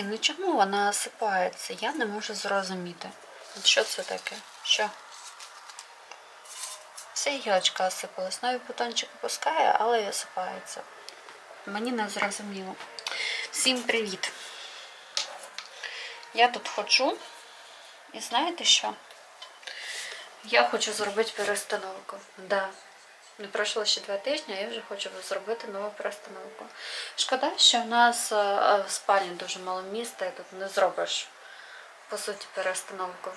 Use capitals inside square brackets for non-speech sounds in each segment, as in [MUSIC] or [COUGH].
Блін, ну чому вона осипається? Я не можу зрозуміти. Що це таке? Що? Вся гілочка осипалась. Новий бутончик опускає, але й осипається. Мені не зрозуміло. Всім привіт! Я тут ходжу. І знаєте що? Я хочу зробити перестановку. Да. Не пройшло ще два тижні, а я вже хочу зробити нову перестановку. Шкода, що в нас е, е, в спальні дуже мало міста, і тут не зробиш, по суті, перестановку.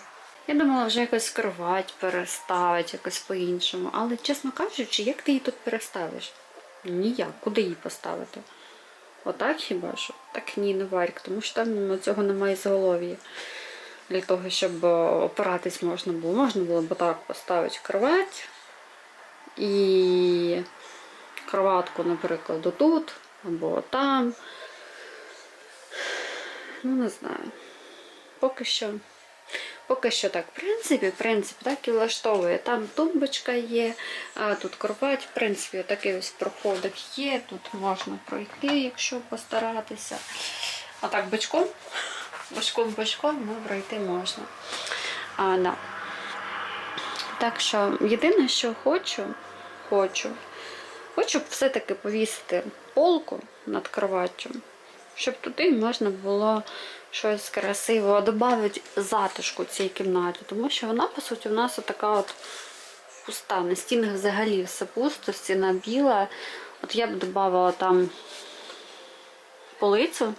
Я думала вже якось кровать переставити, якось по-іншому. Але, чесно кажучи, як ти її тут переставиш? Ніяк. Куди її поставити? Отак хіба що? Так ні, не варік, тому що там цього немає зголов'я. Для того, щоб е, опиратись можна було. Можна було б так поставити кровать і кроватку, наприклад, отут або там. Ну, не знаю. Поки що. Поки що так, в принципі, в так і влаштовує. Там тумбочка є, а тут кровать, в принципі, такий ось проходик є. Тут можна пройти, якщо постаратися. А так бочком, бочком-бочком, ну, пройти можна. А, да. Так що єдине, що хочу, хочу, хочу все-таки повісити полку над кроваттю, щоб туди можна було щось красивого додати затишку цій кімнаті. Тому що вона, по суті, у нас така от пуста. На стінах взагалі все пусто, стіна біла. От я б додавала там полицю.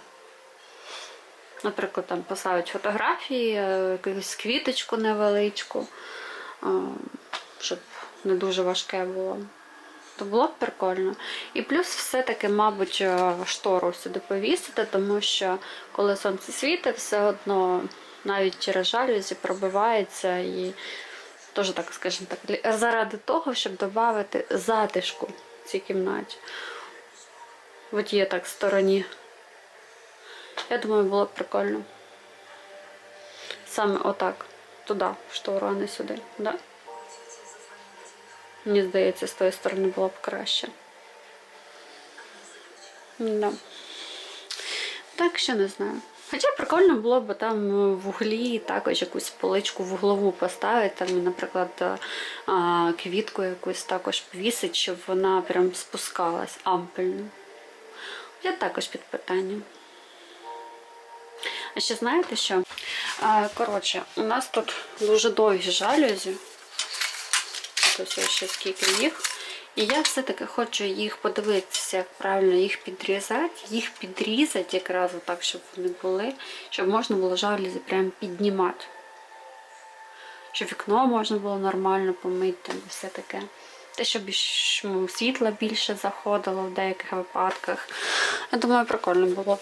Наприклад, там поставити фотографії, е, якусь квіточку невеличку, е, щоб не дуже важке було. То було б прикольно. І плюс все-таки, мабуть, е, штору сюди повісити, тому що коли сонце світить, все одно навіть через жалюзі пробивається і теж так, скажімо так, заради того, щоб додати затишку цій кімнаті. От є так в стороні. Я думаю, було б прикольно. Саме отак. Туди, в штору, а не сюди. Да? Мені здається, з тої сторони було б краще. Да. Так що не знаю. Хоча прикольно було б там в углі також якусь поличку вуглову поставити, там, наприклад, квітку якусь також повісити, щоб вона прям спускалась ампельно. Я також під питанням. А ще знаєте що? Коротше, у нас тут дуже довгі жалюзі. Ось ще скільки їх. І я все-таки хочу їх подивитися, як правильно їх підрізати. Їх підрізати якраз так, щоб вони були, щоб можна було жалюзі прям піднімати. Щоб вікно можна було нормально помити все таке. Те, щоб ну, світла більше заходило в деяких випадках. Я думаю, прикольно було б.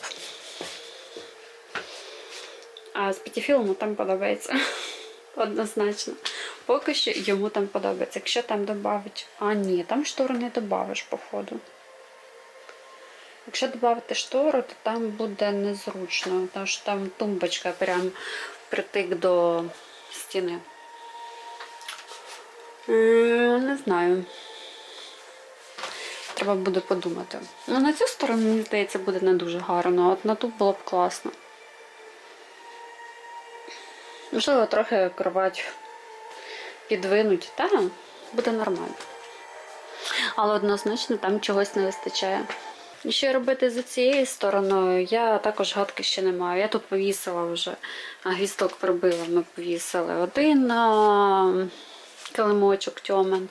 А з п'ятіфілому там подобається. Однозначно. Поки що йому там подобається. Якщо там додавить. А, ні, там штору не додавиш, походу. Якщо додати штору, то там буде незручно, тому що там тумбочка прям притик до стіни. Не знаю. Треба буде подумати. Ну, на цю сторону, мені здається, буде не дуже гарно, а от на ту було б класно. Можливо, трохи кровать підвинуть, та буде нормально. Але однозначно там чогось не вистачає. І що робити за цією стороною, я також гадки ще не маю. Я тут повісила вже, а, гвісток прибила, ми повісили один а, килимочок тьомен.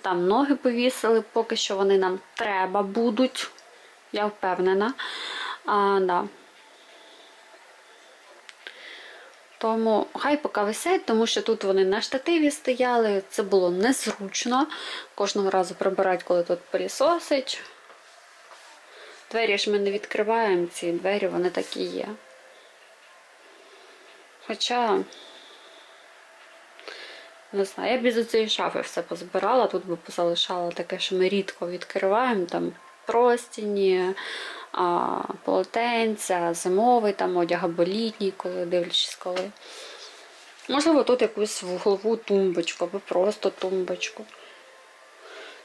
Там ноги повісили, поки що вони нам треба будуть. Я впевнена. А, да. Тому хай поки висять, тому що тут вони на штативі стояли, це було незручно. Кожного разу прибирати, коли тут пилісосить. Двері ж ми не відкриваємо, ці двері вони такі є. Хоча, не знаю, я б із цієї шафи все позбирала, тут би позалишала таке, що ми рідко відкриваємо, там простіні, а, полотенця, зимовий там одяг або літній, коли дивлячись коли. Можливо, тут якусь вуглову тумбочку або просто тумбочку.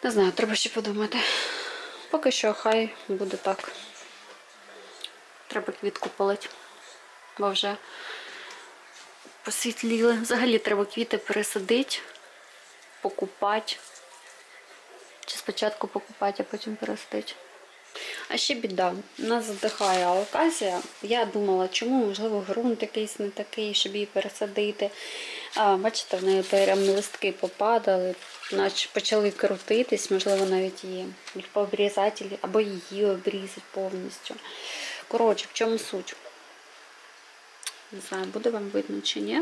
Не знаю, треба ще подумати. Поки що хай буде так. Треба квітку полити. бо вже посвітліли. Взагалі треба квіти пересадити, покупати. Чи спочатку покупати, а потім пересадити. А ще біда. Нас задихає алоказія. Я думала, чому, можливо, ґрунт якийсь не такий, щоб її пересадити. А, бачите, в неї прям листки попадали, наче почали крутитись, можливо, навіть її пообрізати або її обрізати повністю. Коротше, в чому суть? Не знаю, буде вам видно чи ні.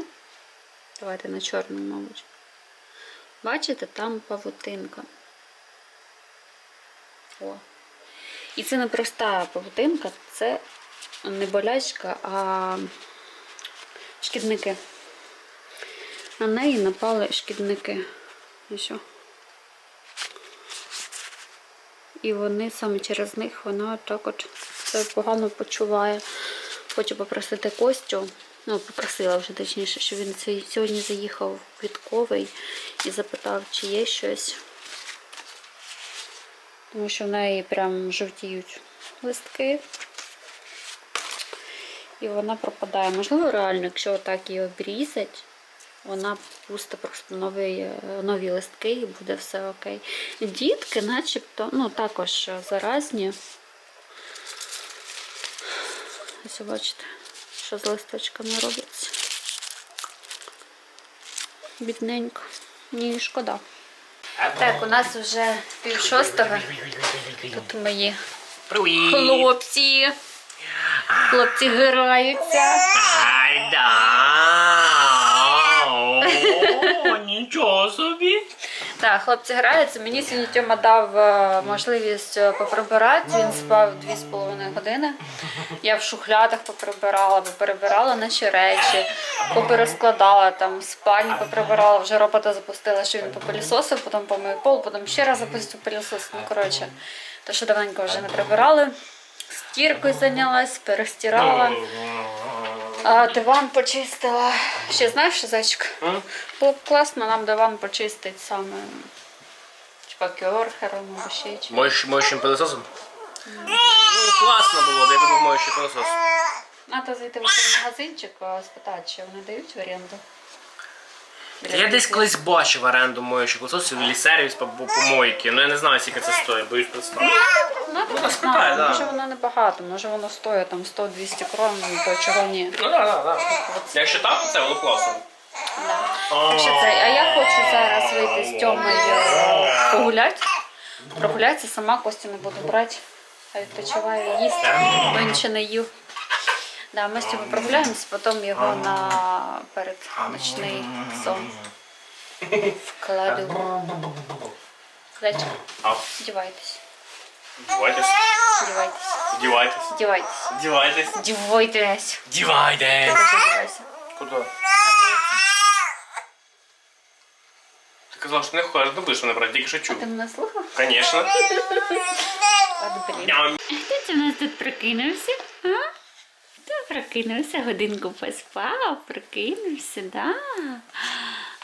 Давайте на чорному, мабуть. Бачите, там павутинка. О. І це не проста павутинка, це не болячка, а шкідники. На неї напали шкідники. І що? І вони саме через них вона так от себе погано почуває. Хочу попросити Костю, ну, попросила вже точніше, щоб він сьогодні заїхав в квітковий і запитав, чи є щось. Тому що в неї прям жовтіють листки. І вона пропадає. Можливо, реально, якщо отак її обрізати, вона пусте просто нові, нові листки і буде все окей. Дітки, начебто, ну також заразні. Ось бачите, що з листочками робиться. Бідненько. Ні, шкода. Так, у нас вже пів шостого. Тут мої хлопці. Хлопці граються. Ай, да! О, нічого собі! Так, хлопці граються. Мені сьогодні Тьома дав е, можливість е, поприбирати. Він спав 2,5 години. Я в шухлядах поприбирала, поперебирала наші речі, поперескладала там спальню, поприбирала, вже робота запустила, що він попилісосив, потім помив пол, потім ще раз запустив пилісос. Ну, коротше, то що давненько вже не прибирали. Стіркою зайнялась, перестирала. А, диван почистила. Ще знаєш, що, зайчик? А? Було б класно нам диван почистити саме типа кьорхером або ще чим. Моєш, моєшим пилососом? Ну, класно було б, я був моєший пилосос. Надо зайти в цей магазинчик, а, спитати, чи вони дають в оренду. Я десь колись бачив оренду моєших пилососів, або сервіс по, по, помойки. Ну я не знаю, скільки це стоїть, боюсь представити. Ну, Ну, не спитай, да. може воно небагато, може воно стоїть там 100-200 крон, то чого ні. Ну так, так, так. Якщо так, то це було класно. Так що це, а я хочу зараз вийти з Тьомою е, погуляти. Прогулятися сама Костю не буду брати. Хай відпочиває їсти, бо він ще не їв. Да, ми з Тьомою прогуляємося, потім його на перед ночний сон вкладу. Вдівайтесь, дівайтесь, вдівайтесь, дівайтесь, вдівайтесь, дівайтесь, вдівайтесь. дівайтесь. Куди? Ти казав, що не ходиш, не будеш мене брати, тільки що чув. Ти мене слухав? Звісно. От блін. Це в нас тут прокинувся? А? Прокинувся, годинку поспав, прокинувся, да?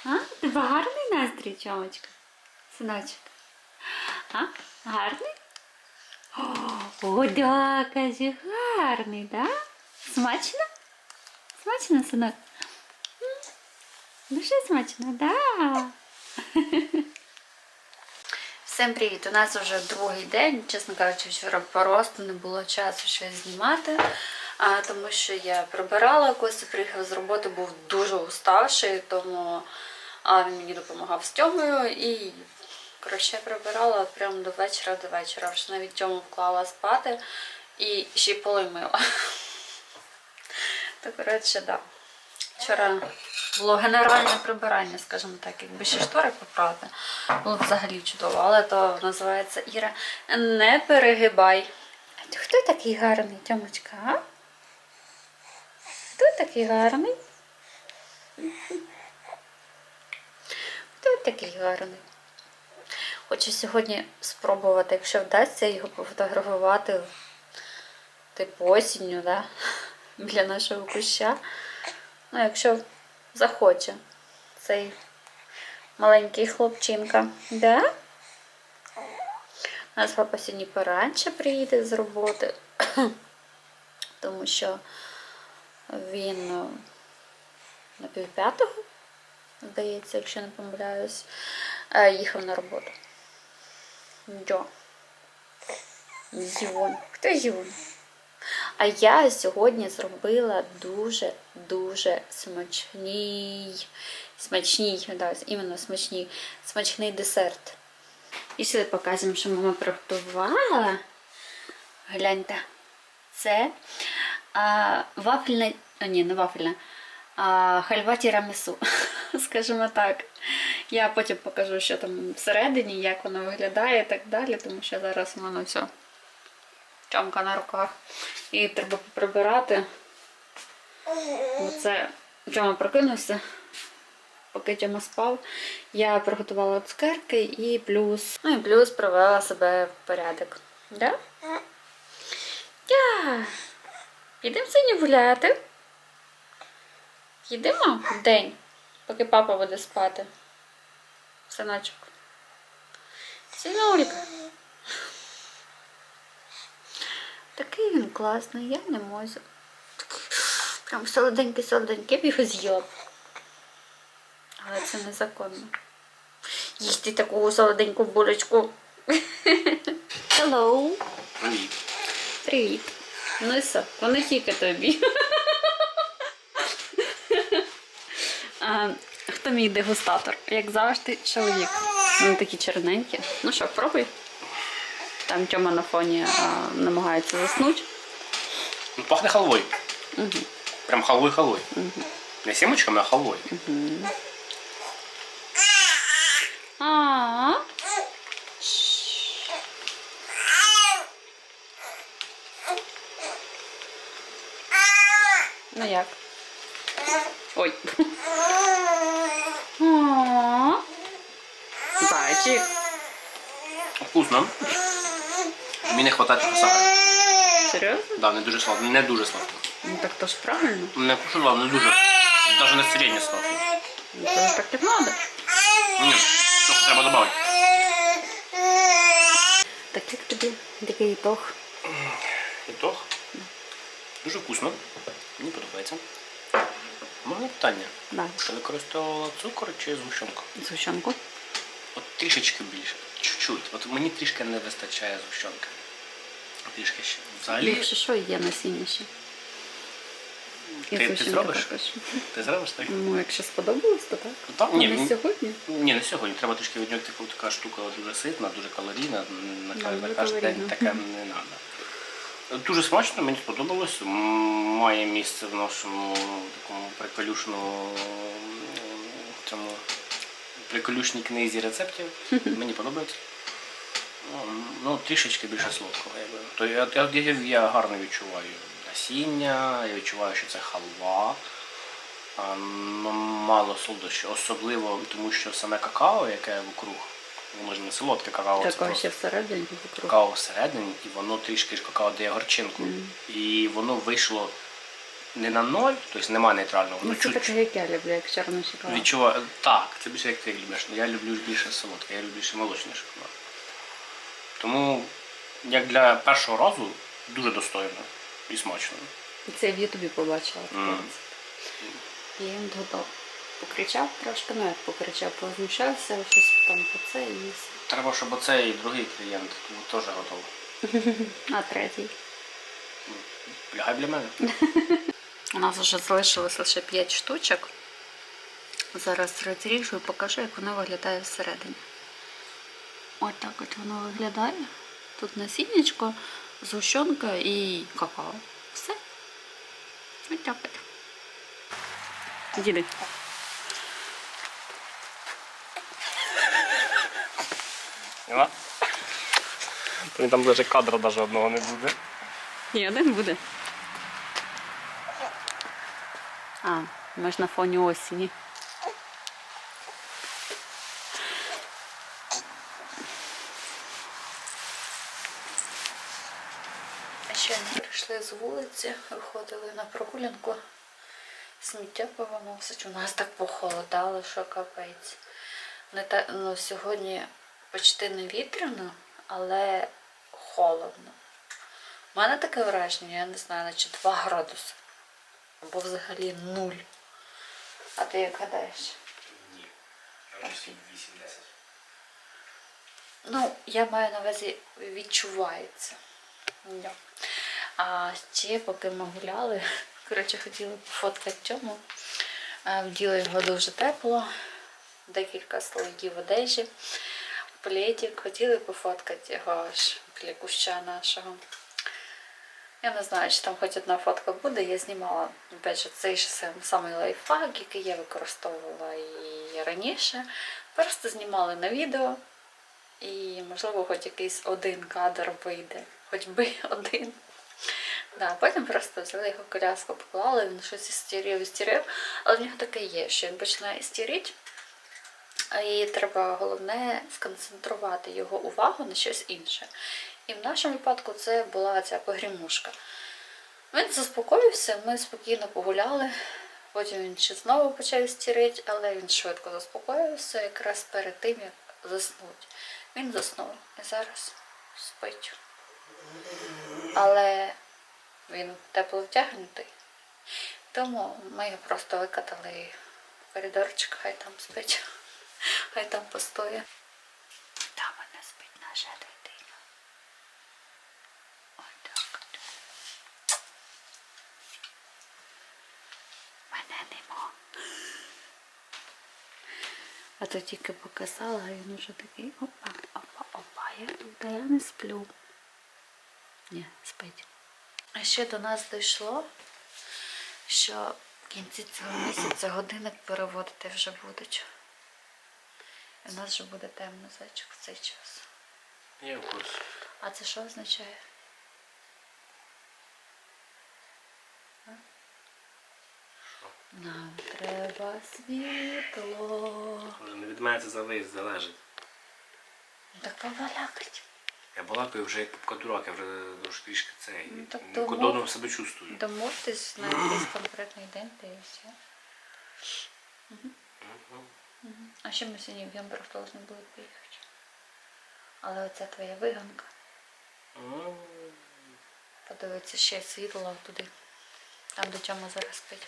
А? Тебе гарний настрій, чомочка? Синочок. А? Гарний? О, да, каже, гарний, да? Смачно? Смачно, синок? Дуже смачно, да. Всім привіт! У нас вже другий день. Чесно кажучи, вчора просто не було часу щось знімати, тому що я прибирала, Костя приїхав з роботи, був дуже уставший, тому він мені допомагав з Тьомою і я прибирала прямо до вечора, до вечора. Вже навіть Тьому вклала спати і ще й поли мила. То коротше, да. Вчора було генеральне прибирання, скажімо так, якби ще штори поправити, було взагалі чудово. Але то називається Іра. Не перегибай. А ти хто такий гарний, Тьомочка, а? Хто такий гарний? Хто такий гарний? Хочу сьогодні спробувати, якщо вдасться його пофотографувати типу осінню, да? [LAUGHS] біля нашого куща. Ну, якщо захоче цей маленький хлопчинка. Да? У нас папа сьогодні поранше приїде з роботи, [CLEARS THROAT] тому що Він е, на півп'ятого, здається, якщо не помиляюсь, е, їхав на роботу. Йо. Йон. Хто Йон? А я сьогодні зробила дуже-дуже смачний, смачний, да, іменно смачний, смачний десерт. І сюди показуємо, що мама приготувала. Гляньте. Це а, вафельна, ні, не вафельна, а, хальва тірамісу, [LAUGHS] скажімо так. Я потім покажу, що там всередині, як воно виглядає і так далі, тому що зараз воно все чомка на руках. І треба прибирати. Оце Тьома прокинувся, поки Тьома спав. Я приготувала цукерки і плюс. Ну і плюс привела себе в порядок. Да? Я. Підемо сьогодні гуляти. Їдемо в день, поки папа буде спати. Синочок. Синулька. Такий він класний, я не можу. Прям солоденький, солоденький, я б його з'їла. Але це незаконно. Їсти таку солоденьку булочку. Hello. Привіт. Привіт. Ну і все, вони тільки тобі. а, хто мій дегустатор? Як завжди, чоловік. Вони такі чорненькі. Ну що, пробуй. Там Тьома на фоні а, намагається заснути. Ну, пахне халвой. Угу. Прям халвой-халвой. Не сімочками, а халвой. А. Ну як? Ой. Зайчик. Вкусно. Мені не вистачає трохи сахару. Серйозно? Да, не дуже сладко. Не дуже сладко. Ну так то ж правильно. Не кушала, не дуже. Навіть не середньо сладко. Ну, то ж так і треба. Ні, трохи треба додати. Так як тобі такий ітог? Ітог. Дуже вкусно. Мені подобається. У мене питання. Да. Ти використовувала цукор чи згущенку? Згущенку. От трішечки більше. Чуть-чуть. От мені трішки не вистачає згущенки. Трішки ще. Взагалі. Якщо що, є насіння Ти, ти зробиш? також. Ти зробиш так? Ну, якщо сподобалось, то так. Ну, Там, ні, не сьогодні. ні, не сьогодні. Треба трішки від нього типу, така штука дуже ситна, дуже калорійна. На, на дуже кожен день таке не треба. Дуже смачно, мені сподобалось. Має місце в нашому такому приколюшному цьому приколюшній книзі рецептів. [LAUGHS] Мені подобається. Ну, Ну, трішечки більше солодкого. То я, я, я, я гарно відчуваю насіння, я відчуваю, що це халва. Ну, мало солодощів, особливо тому, що саме какао, яке вокруг, воно ж не солодке какао, це Такого ще всередині какао всередині, і воно трішки ж какао дає горчинку. І воно вийшло не на ноль, тобто немає нейтрального, Ну, це таке, як я люблю, як чорний шоколад. відчуває. Так, це більше як ти любиш. Я люблю більше солодке, я люблю більше молочний шоколад. Тому, як для першого разу, дуже достойно і смачно. І Це я в Ютубі побачила. принципі. І він додав. Покричав трошки, ну як покричав, позмущався, щось там по це і все. Треба, щоб оцей другий клієнт був теж готовий. [LAUGHS] А третій. Лягай для мене. [LAUGHS] У нас вже залишилось лише 5 штучок. Зараз розріжу і покажу, як воно виглядає всередині. Ось так от воно виглядає. Тут насіннячко, згущенка і какао. Все. Ось так от. Діди. Нема? Там навіть кадра навіть одного не буде. Ні, один буде. А, ми ж на фоні осені. Ще не прийшли з вулиці, виходили на прогулянку. Сміття повиносить. У нас так похолодало, що капець. Не та, ну, сьогодні почти не вітряно, але холодно. У мене таке враження, я не знаю, наче 2 градуси. Або взагалі нуль. А ти як гадаєш? Ні. Я 8-10. Ну, я маю на увазі відчувається. Да. А ще поки ми гуляли, [LAUGHS] коротше, хотіли пофоткати цьому. Е, Вділи його дуже тепло, декілька слоїв одежі, плетик. Хотіли пофоткати його аж біля нашого. Я не знаю, чи там хоч одна фотка буде. Я знімала опять же, цей же самий лайфхак, який я використовувала і раніше. Просто знімали на відео. І, можливо, хоч якийсь один кадр вийде, хоч би [LAUGHS] один. Да, потім просто взяли його коляску, поклали, він щось істерів, істерів, але в нього таке є, що він починає істерити, і треба головне сконцентрувати його увагу на щось інше. І в нашому випадку це була ця погрімушка. Він заспокоївся, ми спокійно погуляли. Потім він ще знову почав істерити, але він швидко заспокоївся якраз перед тим, як заснути. Він заснув і зараз спить. Але він тепло втягнутий. Тому ми його просто викатали в коридорчик, хай там спить, хай там постоє. Там вона спить наша дитина. Отак. от. Мене нема. А то тільки показала, а він уже такий опа, опа, опа, я тут, а я не сплю. Ні, спить. А ще до нас дійшло, що в кінці цього місяця годинник переводити вже будуть. В нас вже буде темно зайчик в цей час. Я в курсі. А це що означає? А? Нам треба світло. Може, не від мене це залежить, залежить. Ну, Так побалякать. Я балакаю вже як попкадурак, я вже дуже трішки цей. Ну, так себе чувствую. Домовтесь на якийсь конкретний день, та і все. Мгм. А ще ми сьогодні в Ямбрах повинні були поїхати. Але оця твоя виганка. Подивиться ще світло туди. Там до чому зараз спить.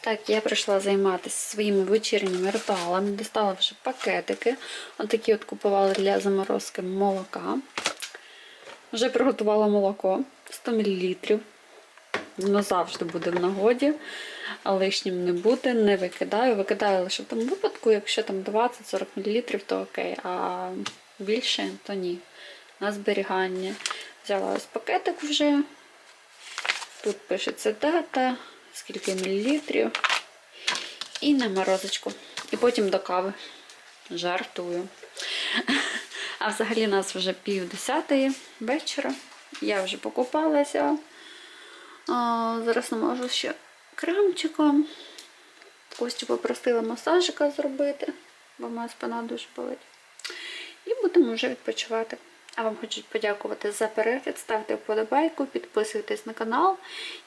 Так, я прийшла займатися своїми вечірніми ритуалами. Дістала вже пакетики. Отакі от купувала для заморозки молока. Вже приготувала молоко 100 мл. Воно завжди буде в нагоді, лишнім не буде, не викидаю. Викидаю лише в тому випадку, якщо там 20-40 мл, то окей, а більше то ні. На зберігання. Взяла ось пакетик вже. Тут пишеться дата, скільки мілілітрів. І на морозочку. І потім до кави. Жартую. [LAUGHS] А взагалі нас вже пів десятої вечора. Я вже покупалася. Зараз намажу ще кремчиком. Костю попросила масажика зробити, бо моя спина дуже болить. І будемо вже відпочивати. А вам хочу подякувати за перегляд. Ставте вподобайку, підписуйтесь на канал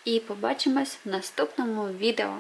і побачимось в наступному відео.